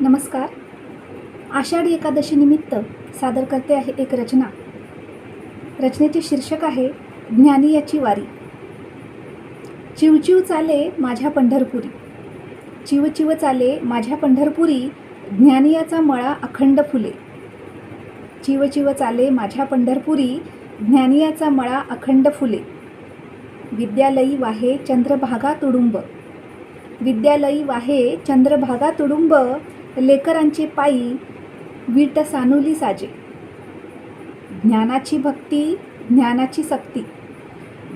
नमस्कार. आषाढी एकादशीनिमित्त सादर करते आहे एक रचना. रचनेचे शीर्षक आहे ज्ञानी याची वारी. चिवचिव चाले माझ्या पंढरपुरी. चिवचिव चाले माझ्या पंढरपुरी ज्ञानियाचा मळा अखंड फुले. चिवचिव चाले माझ्या पंढरपुरी ज्ञानियाचा मळा अखंड फुले. विद्यालयी वाहे चंद्रभागा तुडुंब. विद्यालयी वाहे चंद्रभागा तुडुंब लेकरांचे पायी वीट सानुली साजे. ज्ञानाची भक्ती ज्ञानाची सक्ती.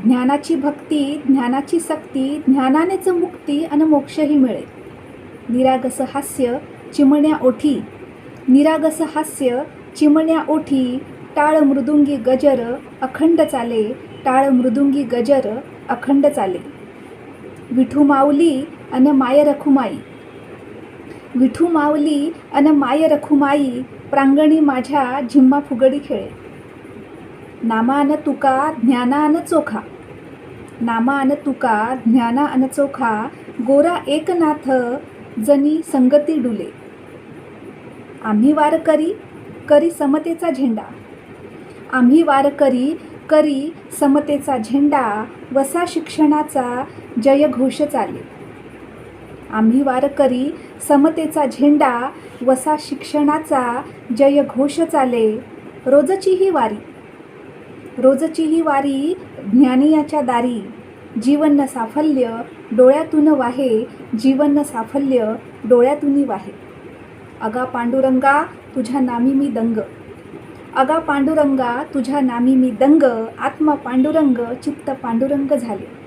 ज्ञानाची भक्ती ज्ञानाची सक्ती ज्ञानानेच मुक्ती आणि मोक्षही मिळेल. निरागस हास्य चिमण्या ओठी. निरागस हास्य चिमण्या ओठी टाळ मृदुंगी गजर अखंड चाले टाळ मृदुंगी गजर अखंड चाले. विठू माऊली अन माय रखुमाई विठू माऊली अन माय रखुमाई प्रांगणी माझ्या झिम्मा फुगडी खेळे. नामान तुका ज्ञाना अन चोखा. नामा अन तुका ज्ञाना अन चोखा गोरा एकनाथ जनी संगती डुले. आम्ही वार करी करी समतेचा झेंडा. आम्ही वारकरी करी समतेचा झेंडा वसा शिक्षणाचा जयघोष चाले. आम्ही वारकरी समतेचा झेंडा वसा शिक्षणाचा जयघोष चाले. रोजची ही वारी रोजची ही वारी ज्ञानियाच्या दारी. जीवन साफल्य डोळ्यातून वाहे. जीवन साफल्य डोळ्यातून वाहे. अगा पांडुरंगा तुझ्या नामी मी दंग. अगा पांडुरंगा तुझ्या नामी मी दंग. आत्मा पांडुरंग चित्त पांडुरंग झाले.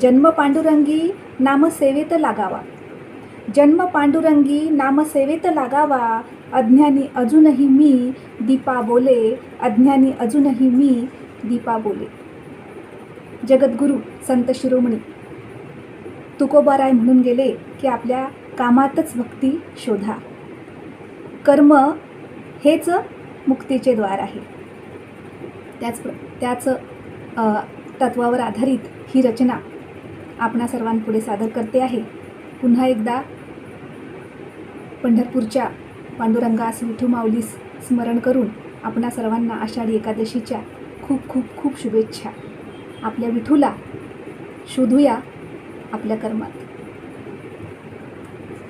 जन्म पांडुरंगी नामसेवेत लागावा. जन्म पांडुरंगी नामसेवेत लागावा. अज्ञानी अजूनही मी दीपा बोले. अज्ञानी अजूनही मी दीपा बोले. जगद्गुरू संत शिरोमणी तुकोबाराय म्हणून गेले की आपल्या कामातच भक्ती शोधा. कर्म हेच मुक्तीचे द्वार आहे. त्याच त्याच तत्वावर आधारित ही रचना आपणा सर्वांपुढे सादर करते आहे. पुन्हा एकदा पंढरपूरच्या पांडुरंगास विठू माऊलीस स्मरण करून आपणा सर्वांना आषाढी एकादशीच्या खूप खूप खूप शुभेच्छा. आपल्या विठूला शोधूया आपल्या कर्मात.